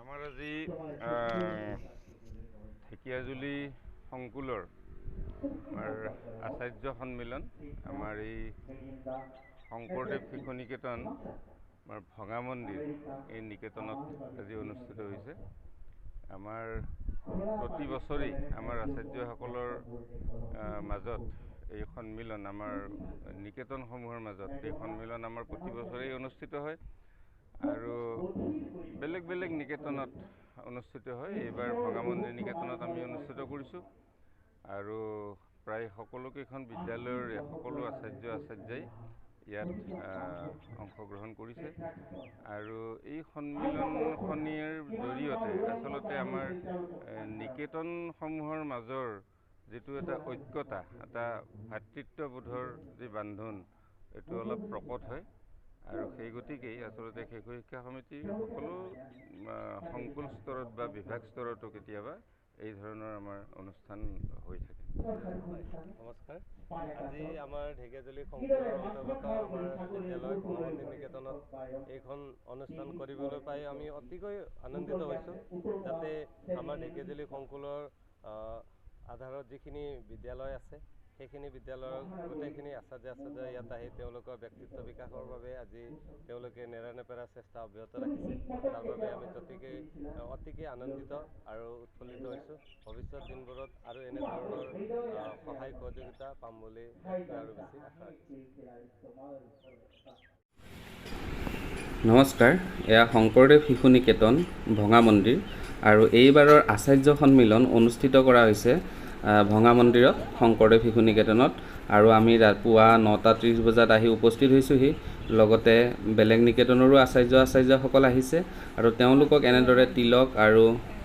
আমাৰ আজি ঢেকীয়াজুলি সংকুলৰ আমাৰ আচাৰ্য সন্মিলন আমাৰ এই শংকৰদেৱ শিশু নিকেতন আমাৰ ভঙা মন্দিৰ এই নিকেতনত আজি অনুষ্ঠিত হৈছে। আমাৰ প্ৰতি বছৰেই আমাৰ আচাৰ্যসকলৰ মাজত এই সন্মিলন আমাৰ নিকেতনসমূহৰ মাজত এই সন্মিলন আমাৰ প্ৰতি বছৰেই অনুষ্ঠিত হয়। আৰু বেলেগ বেলেগ নিকেতনত অনুষ্ঠিত হয়। এইবাৰ ভঙা মন্দিৰ নিকেতনত আমি অনুষ্ঠিত কৰিছোঁ। আৰু প্ৰায় সকলোকেইখন বিদ্যালয়ৰে সকলো আচাৰ্য আচাৰ্যাই ইয়াত অংশগ্ৰহণ কৰিছে। আৰু এই সন্মিলনখনিৰ জৰিয়তে আচলতে আমাৰ নিকেতনসমূহৰ মাজৰ যিটো এটা ঐক্যতা এটা ভাতৃত্ববোধৰ যি বান্ধোন এইটো অলপ প্ৰকট হয়। আৰু সেই গতিকেই আচলতে শিশু শিক্ষা সমিতিৰ সকলো সংকুল স্তৰত বা বিভাগ স্তৰতো কেতিয়াবা এই ধৰণৰ আমাৰ অনুষ্ঠান হৈ থাকে। নমস্কাৰ। আজি আমাৰ ঢেকীয়াজুলি অন্তৰ্গত আমাৰ বিদ্যালয় ভগৱন্তী নিকেতনত এইখন অনুষ্ঠান কৰিবলৈ পাই আমি অতিকৈ আনন্দিত হৈছোঁ। যাতে আমাৰ ঢেকীয়াজুলি সংকুলৰ আধাৰত যিখিনি বিদ্যালয় আছে সেইখিনি বিদ্যালয়ৰ গোটেইখিনি আচাৰ্য আচাৰ্য ইয়াত আহি তেওঁলোকৰ ব্যক্তিত্ব বিকাশৰ বাবে আজি তেওঁলোকে নেৰানেপেৰা চেষ্টা অব্যাহত ৰাখিছে। তাৰ বাবে আমি অতিকে অতিকে আনন্দিত আৰু উৎফুল্লিত হৈছোঁ। ভৱিষ্যত দিনবোৰত আৰু এনেধৰণৰ সহায় সহযোগিতা পাম বুলি আৰু বেছি আশা নমস্কাৰ এয়া শংকৰদেৱ শিশু নিকেতন ভঙা মন্দিৰ। আৰু এইবাৰৰ আচাৰ্য সন্মিলন অনুষ্ঠিত কৰা হৈছে ভঙা মন্দিৰত শংকৰদেৱ শিশু নিকেতনত। আৰু আমি ৰাতিপুৱা নটা ত্ৰিছ বজাত আহি উপস্থিত হৈছোঁহি। লগতে বেলেগ নিকেতনৰো আচাৰ্য আচাৰ্যসকল আহিছে। আৰু তেওঁলোকক এনেদৰে তিলক আৰু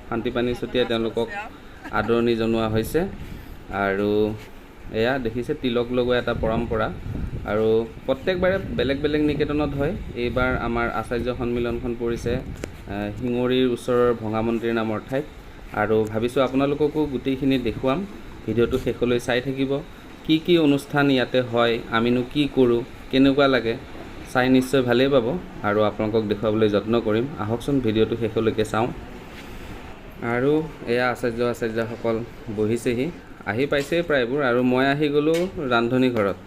শান্তিপানী ছটিয়াই তেওঁলোকক আদৰণি জনোৱা হৈছে। আৰু এয়া দেখিছে তিলক লগোৱা এটা পৰম্পৰা। আৰু প্ৰত্যেকবাৰে বেলেগ বেলেগ নিকেতনত হয়। এইবাৰ আমাৰ আচাৰ্য সন্মিলনখন পৰিছে শিঙৰিৰ ওচৰৰ ভঙা মন্দিৰ নামৰ ঠাইত। আৰু ভাবিছোঁ আপোনালোককো গোটেইখিনি দেখুৱাম। ভিডিঅ'টো শেষলৈ চাই থাকিব। কি কি অনুষ্ঠান ইয়াতে হয় আমিনো কি কৰোঁ কেনেকুৱা লাগে চাই নিশ্চয় ভালেই পাব। আৰু আপোনালোকক দেখুৱাবলৈ যত্ন কৰিম। আহকচোন ভিডিঅ'টো শেষলৈকে চাওঁ। আৰু এয়া আচাৰ্য আচাৰ্যসকল বহিছেহি। আহি পাইছেই প্ৰায়বোৰ। আৰু মই আহি গ'লোঁ ৰান্ধনী ঘৰত।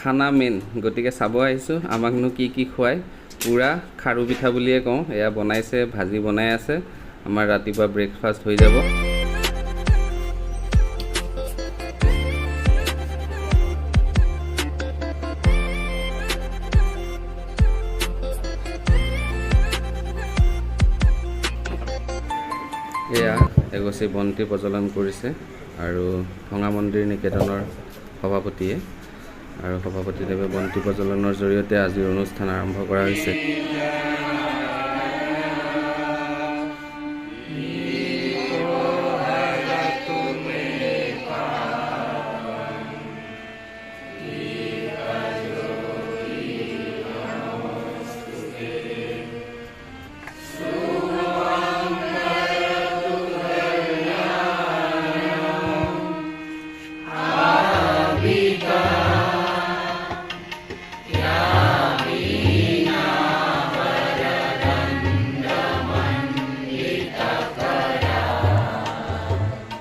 খানা মেইন। গতিকে চাব আহিছোঁ আমাকনো কি কি খুৱায়। পূৰা খাৰু পিঠা বুলিয়ে কওঁ। এয়া বনাইছে ভাজি বনাই আছে। আমাৰ ৰাতিপুৱা ব্ৰেকফাষ্ট হৈ যাব। এয়া এগছি বন্তি প্ৰজ্বলন কৰিছে আৰু ভঙা মন্দিৰ নিকেতনৰ সভাপতিয়ে। আৰু সভাপতিদেৱে বন্তি প্ৰজ্বলনৰ জৰিয়তে আজিৰ অনুষ্ঠান আৰম্ভ কৰা হৈছে।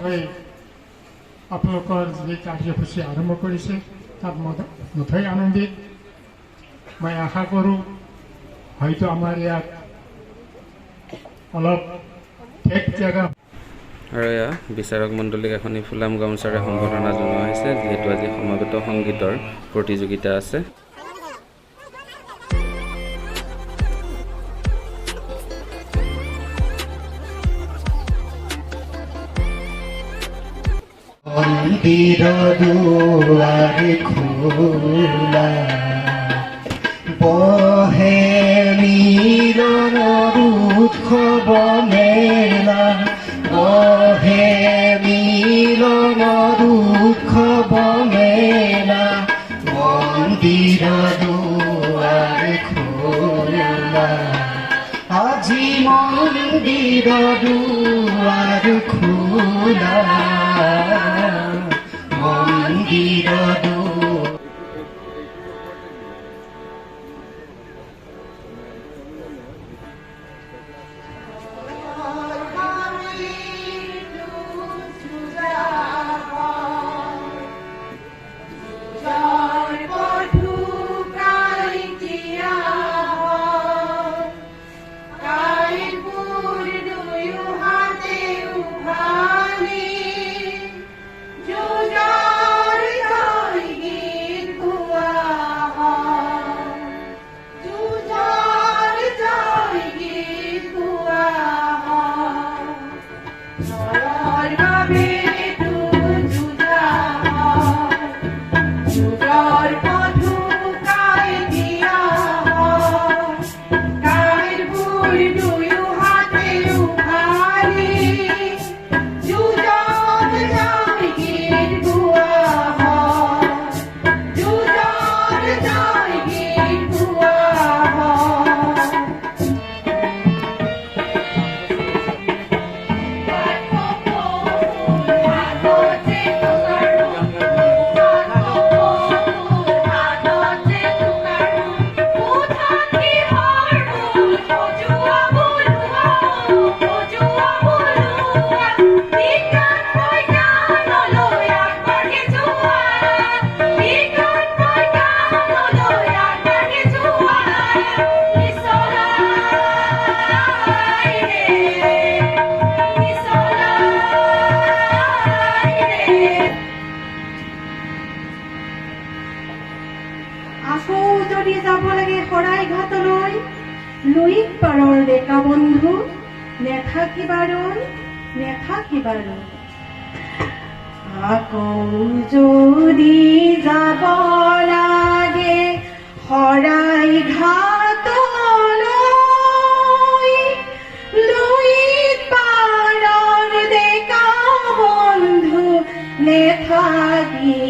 হৈ আপোনালোকৰ যি কাৰ্যসূচী আৰম্ভ কৰিছে তাত মই নথৈ আনন্দিত। মই আশা কৰোঁ, হয়তো আমাৰ ইয়াত অলপ ঠেক জেগা আৰু এয়া, বিচাৰক মণ্ডলীক এখনি ফুলাম গামোচাৰে সম্বৰ্ধনা জনোৱা হৈছে, যিহেতু আজি সমাবেত সংগীতৰ প্ৰতিযোগিতা আছে। মন্দির দুয়ার খোলা। বহে মিলন উৎসৱ মেলা বহে মিলন উৎসৱ মেলা মন্দিৰ দুৱাৰ খোলা। আজি দুৱাৰ খোলা। Peter. বন্ধু নেথাকিবাৰণ নেথাকিবাৰণ আকৌ যদি যাব লাগে শৰাই ঘাটলৈ লুইত পাৰৰ ডেকা বন্ধু নেথাকিবাৰৈ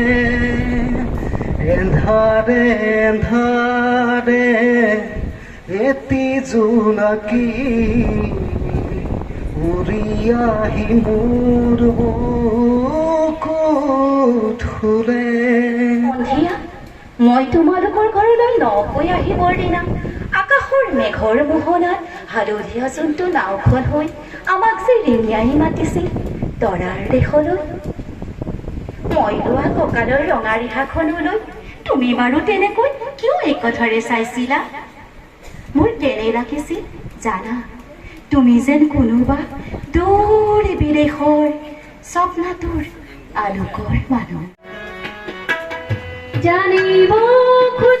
এন্ধাৰে এন্ধাৰে এটি জোনাকী বুকু ফুলে সন্ধিয়া মই তোমালোকৰ ঘৰলৈ নকৈ আহিবৰ দিনা আকাশৰ মেঘৰ মোহনাত হালধীয়া যোনটো নাওখন হৈ আমাক যে ৰিঙিয়াই মাতিছিল, তৰাৰ দেশলৈ। মই লোৱা কঁকালৰ ৰঙা ৰিহাখনলৈ তুমি বাৰু তেনেকৈ কিয় একধাৰে চাইছিলা? মোৰ কেনে লাগিছিল, জানা। তুমি যেন কোনোবা দূৰ বিদেশৰ স্বপ্নাটোৰ আলোকৰ মানুহ। জানিব খুজিছো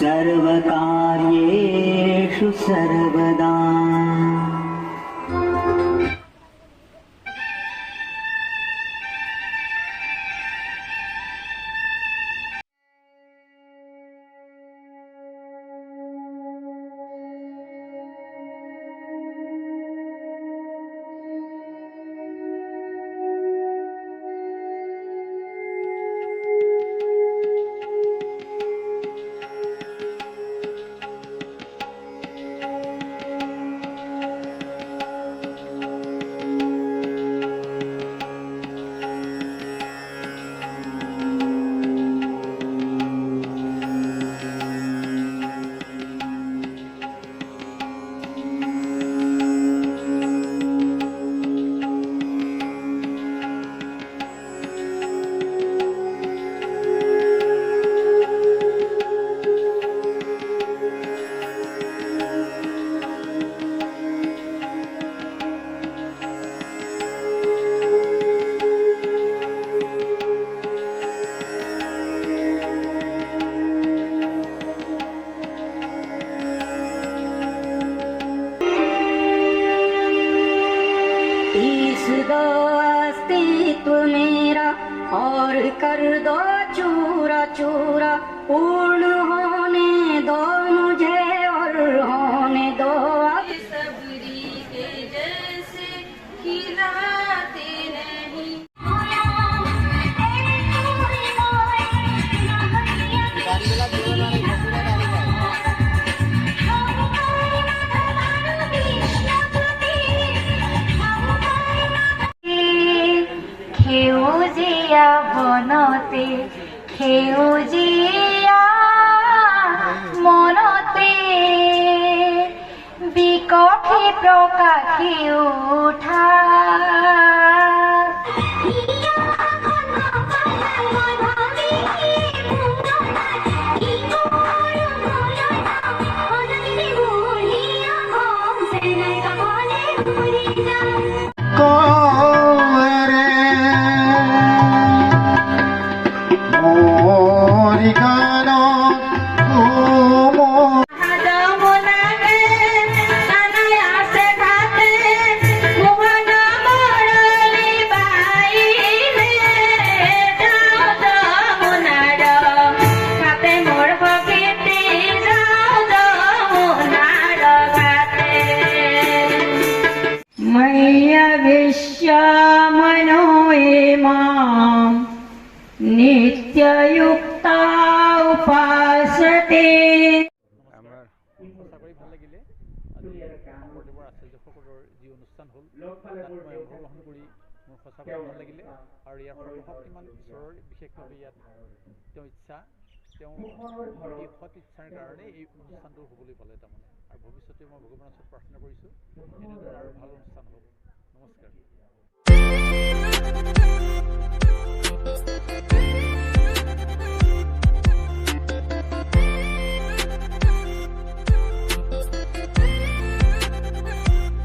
सर्वकार्येषु सर्वदा पूर्ण होने दो मुझे और होने दो अब सबरी के जैसे खिलाते नहीं খেউজিয়া বনতে সেউজীয়া মনতে বিকশি প্ৰকাশি উঠা আজি শংকৰদেৱৰ আচাৰ্যসকলৰ যি অনুষ্ঠান হ'ল তাত মই অংশগ্ৰহণ কৰি মোৰ সঁচাকৈ ভাল লাগিলে। আৰু ইয়াৰ সৰ্বশক্তিমান ঈশ্বৰৰ বিশেষভাৱে ইয়াত তেওঁ ইচ্ছা তেওঁ এই সৎ ইচ্ছাৰ কাৰণে এই অনুষ্ঠানটো হ'বলৈ পালে তাৰমানে। আৰু ভৱিষ্যতে মই ভগৱানৰ ওচৰত প্ৰাৰ্থনা কৰিছোঁ। এনেদৰে আৰু ভাল অনুষ্ঠান হওক নমস্কাৰ।